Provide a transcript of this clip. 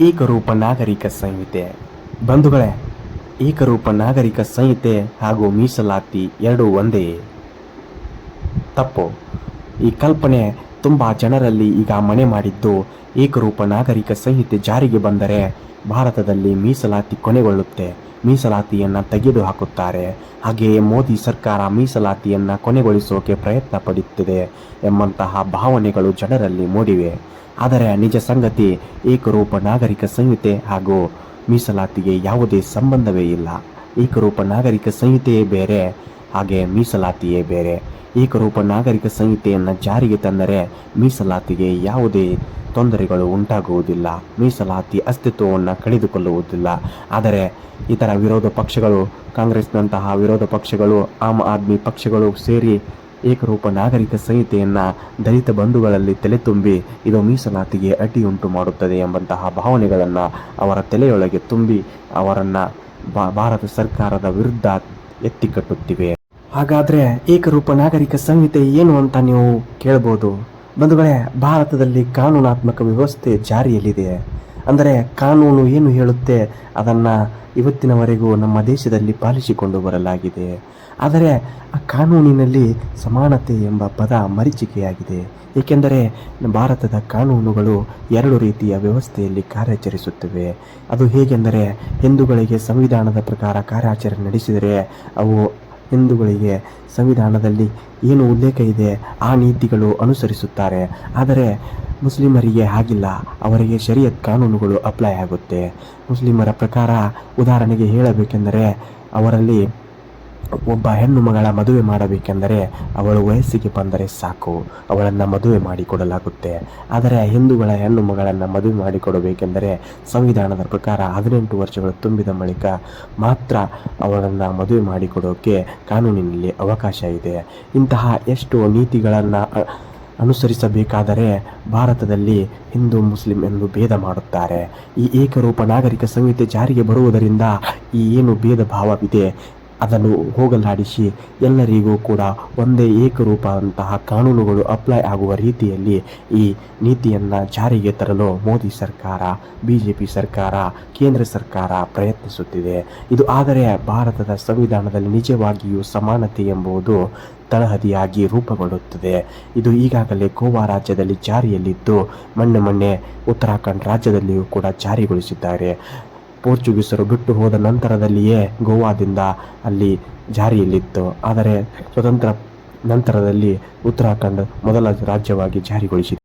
ಏಕರೂಪ ನಾಗರಿಕ ಸಂಹಿತೆ. ಬಂಧುಗಳೇ, ಏಕರೂಪ ನಾಗರಿಕ ಸಂಹಿತೆ ಹಾಗೂ ಮೀಸಲಾತಿ ಎರಡೂ ಒಂದೇ. ತಪ್ಪು. ಈ ಕಲ್ಪನೆ ತುಂಬ ಜನರಲ್ಲಿ ಈಗ ಮನೆ ಮಾಡಿದ್ದು ಏಕರೂಪ ನಾಗರಿಕ ಸಂಹಿತೆ ಜಾರಿಗೆ ಬಂದರೆ ಭಾರತದಲ್ಲಿ ಮೀಸಲಾತಿ ಕೊನೆಗೊಳ್ಳುತ್ತೆ. ಮೀಸಲಾತಿಯನ್ನು ತೆಗೆದು ಹಾಕುತ್ತಾರೆ. ಹಾಗೆಯೇ ಮೋದಿ ಸರ್ಕಾರ ಮೀಸಲಾತಿಯನ್ನು ಕೊನೆಗೊಳಿಸೋಕೆ ಪ್ರಯತ್ನ ಪಡುತ್ತಿದೆ ಎಂಬಂತಹ ಭಾವನೆಗಳು ಜನರಲ್ಲಿ ಮೂಡಿವೆ. ಆದರೆ ನಿಜ ಸಂಗತಿ, ಏಕರೂಪ ನಾಗರಿಕ ಸಂಹಿತೆ ಹಾಗೂ ಮೀಸಲಾತಿಗೆ ಯಾವುದೇ ಸಂಬಂಧವೇ ಇಲ್ಲ. ಏಕರೂಪ ನಾಗರಿಕ ಸಂಹಿತೆಯೇ ಬೇರೆ, ಹಾಗೆ ಮೀಸಲಾತಿಯೇ ಬೇರೆ. ಏಕರೂಪ ನಾಗರಿಕ ಸಂಹಿತೆಯನ್ನು ಜಾರಿಗೆ ತಂದರೆ ಮೀಸಲಾತಿಗೆ ಯಾವುದೇ ತೊಂದರೆಗಳು ಉಂಟಾಗುವುದಿಲ್ಲ. ಮೀಸಲಾತಿ ಅಸ್ತಿತ್ವವನ್ನು ಕಳೆದುಕೊಳ್ಳುವುದಿಲ್ಲ. ಆದರೆ ಇತರ ವಿರೋಧ ಪಕ್ಷಗಳು, ಕಾಂಗ್ರೆಸ್ನಂತಹ ವಿರೋಧ ಪಕ್ಷಗಳು, ಆಮ್ ಆದ್ಮಿ ಪಕ್ಷಗಳು ಸೇರಿ ಏಕರೂಪ ನಾಗರಿಕ ಸಂಹಿತೆಯನ್ನು ದಲಿತ ಬಂಧುಗಳಲ್ಲಿ ತಲೆ ತುಂಬಿ ಇದು ಮೀಸಲಾತಿಗೆ ಅಡ್ಡಿಯುಂಟು ಮಾಡುತ್ತದೆ ಎಂಬಂತಹ ಭಾವನೆಗಳನ್ನು ಅವರ ತಲೆಯೊಳಗೆ ತುಂಬಿ ಅವರನ್ನು ಭಾರತ ಸರ್ಕಾರದ ವಿರುದ್ಧ ಎತ್ತಿಕಟ್ಟುತ್ತಿವೆ. ಹಾಗಾದರೆ ಏಕರೂಪ ನಾಗರಿಕ ಸಂಹಿತೆ ಏನು ಅಂತ ನೀವು ಕೇಳ್ಬೋದು? ಬಂಧುಗಳೇ, ಭಾರತದಲ್ಲಿ ಕಾನೂನಾತ್ಮಕ ವ್ಯವಸ್ಥೆ ಜಾರಿಯಲ್ಲಿದೆ. ಅಂದರೆ ಕಾನೂನು ಏನು ಹೇಳುತ್ತೆ ಅದನ್ನು ಇವತ್ತಿನವರೆಗೂ ನಮ್ಮ ದೇಶದಲ್ಲಿ ಪಾಲಿಸಿಕೊಂಡು ಬರಲಾಗಿದೆ. ಆದರೆ ಆ ಕಾನೂನಿನಲ್ಲಿ ಸಮಾನತೆ ಎಂಬ ಪದ ಮರೀಚಿಕೆಯಾಗಿದೆ. ಏಕೆಂದರೆ ಭಾರತದ ಕಾನೂನುಗಳು ಎರಡು ರೀತಿಯ ವ್ಯವಸ್ಥೆಯಲ್ಲಿ ಕಾರ್ಯಾಚರಿಸುತ್ತವೆ. ಅದು ಹೇಗೆಂದರೆ ಹಿಂದೂಗಳಿಗೆ ಸಂವಿಧಾನದ ಪ್ರಕಾರ ಕಾರ್ಯಾಚರಣೆ ನಡೆಸಿದರೆ ಅವು ಹಿಂದೂಗಳಿಗೆ ಸಂವಿಧಾನದಲ್ಲಿ ಏನು ಉಲ್ಲೇಖ ಇದೆ, ಆ ನೀತಿಗಳು ಅನುಸರಿಸುತ್ತಾರೆ. ಆದರೆ ಮುಸ್ಲಿಮರಿಗೆ ಹಾಗಿಲ್ಲ. ಅವರಿಗೆ ಶರಿಯತ್ ಕಾನೂನುಗಳು ಅಪ್ಲೈ ಆಗುತ್ತೆ. ಮುಸ್ಲಿಮರ ಪ್ರಕಾರ ಉದಾಹರಣೆಗೆ ಹೇಳಬೇಕೆಂದರೆ, ಅವರಲ್ಲಿ ಒಬ್ಬ ಹೆಣ್ಣು ಮಗಳ ಮದುವೆ ಮಾಡಬೇಕೆಂದರೆ ಅವಳು ವಯಸ್ಸಿಗೆ ಬಂದರೆ ಸಾಕು. ಅವಳನ್ನು ಮದುವೆ ಮಾಡಿಕೊಡಲಾಗುತ್ತೆ. ಆದರೆ ಹಿಂದೂಗಳ ಹೆಣ್ಣು ಮಗಳನ್ನು ಮದುವೆ ಮಾಡಿಕೊಡಬೇಕೆಂದರೆ ಸಂವಿಧಾನದ ಪ್ರಕಾರ ಹದಿನೆಂಟು ವರ್ಷಗಳು ತುಂಬಿದ ಬಳಿಕ ಮಾತ್ರ ಅವಳನ್ನು ಮದುವೆ ಮಾಡಿಕೊಡೋಕೆ ಕಾನೂನಿನಲ್ಲಿ ಅವಕಾಶ ಇದೆ. ಇಂತಹ ಎಷ್ಟು ನೀತಿಗಳನ್ನು ಅನುಸರಿಸಬೇಕಾದರೆ ಭಾರತದಲ್ಲಿ ಹಿಂದೂ, ಮುಸ್ಲಿಂ ಎಂದು ಭೇದ ಮಾಡುತ್ತಾರೆ. ಈ ಏಕರೂಪ ನಾಗರಿಕ ಸಂಹಿತೆ ಜಾರಿಗೆ ಬರುವುದರಿಂದ ಈ ಏನು ಭೇದ ಭಾವವಿದೆ? ಅದನ್ನು ಹೋಗಲಾಡಿಸಿ ಎಲ್ಲರಿಗೂ ಕೂಡ ಒಂದೇ ಏಕರೂಪ ಅಂತಹ ಕಾನೂನುಗಳು ಅಪ್ಲೈ ಆಗುವ ರೀತಿಯಲ್ಲಿ ಈ ನೀತಿಯನ್ನು ಜಾರಿಗೆ ತರಲು ಮೋದಿ ಸರ್ಕಾರ ಬಿ ಜೆ ಪಿ ಸರ್ಕಾರ, ಕೇಂದ್ರ ಸರ್ಕಾರ ಪ್ರಯತ್ನಿಸುತ್ತಿದೆ. ಇದು ಆದರೆ ಭಾರತದ ಸಂವಿಧಾನದಲ್ಲಿ ನಿಜವಾಗಿಯೂ ಸಮಾನತೆ ಎಂಬುದು ತಳಹದಿಯಾಗಿ ರೂಪುಗೊಳ್ಳುತ್ತದೆ. ಇದು ಈಗಾಗಲೇ ಗೋವಾ ರಾಜ್ಯದಲ್ಲಿ ಜಾರಿಯಲ್ಲಿದ್ದು ಮೊನ್ನೆ ಮಣ್ಣೆ ಉತ್ತರಾಖಂಡ್ ರಾಜ್ಯದಲ್ಲಿಯೂ ಕೂಡ ಜಾರಿಗೊಳಿಸಿದ್ದಾರೆ. ಪೋರ್ಚುಗೀಸರು ಬಿಟ್ಟು ಹೋದ ನಂತರದಲ್ಲಿಯೇ ಗೋವಾದಿಂದ ಅಲ್ಲಿ ಜಾರಿಯಲ್ಲಿತ್ತು. ಆದರೆ ಸ್ವತಂತ್ರ ನಂತರದಲ್ಲಿ ಉತ್ತರಾಖಂಡ್ ಮೊದಲ ರಾಜ್ಯವಾಗಿ ಜಾರಿಗೊಳಿಸಿದೆ